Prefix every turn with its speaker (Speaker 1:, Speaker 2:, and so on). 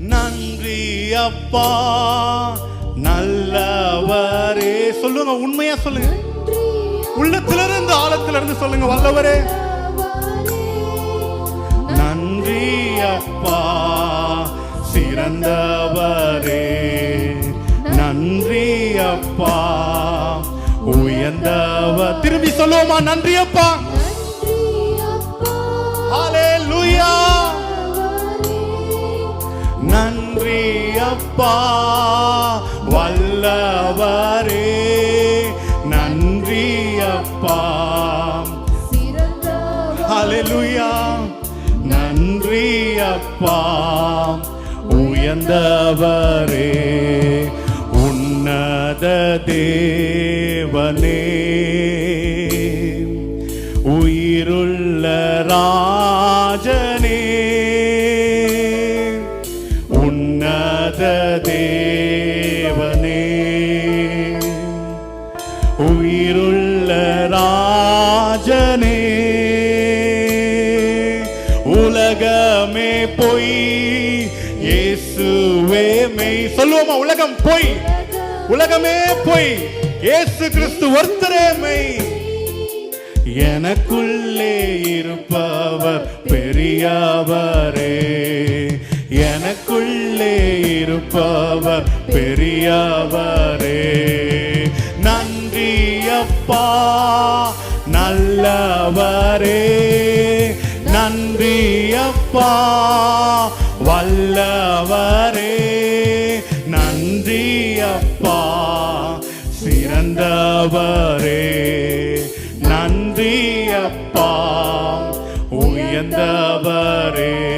Speaker 1: நன்றி அப்பா நல்லவரே. சொல்லுங்க உண்மையா சொல்லுங்க. உள்ளத்திலிருந்து ஆழத்திலிருந்து சொல்லுங்க வல்லவரே. நன்றி அப்பா சிறந்தவரே. நன்றி அப்பா உயர்ந்தவர். திரும்பி சொல்லுவோமா நன்றி அப்பா. அப்பா வல்லவரே நன்றி அப்பா. ஹalleluya நன்றி அப்பா. உயர்ந்தவரே உன்னத தேவனே. உயிருள்ள ராஜனே உயிருள்ள ராஜனே உலகமே பொய் இயேசுவே மெய். சொல்லுவோமா உலகம் பொய் உலகமே பொய் இயேசு கிறிஸ்து ஒருத்தரே மெய். எனக்குள்ளே இருப்பவர் பெரியவரே எனக்குள்ளே இருப்பவர் பெரியவரே. அப்பா நல்லவரே. நன்றி அப்பா வல்லவரே. நன்றி அப்பா சிறந்தவரே. நன்றி அப்பா உயர்ந்தவரே.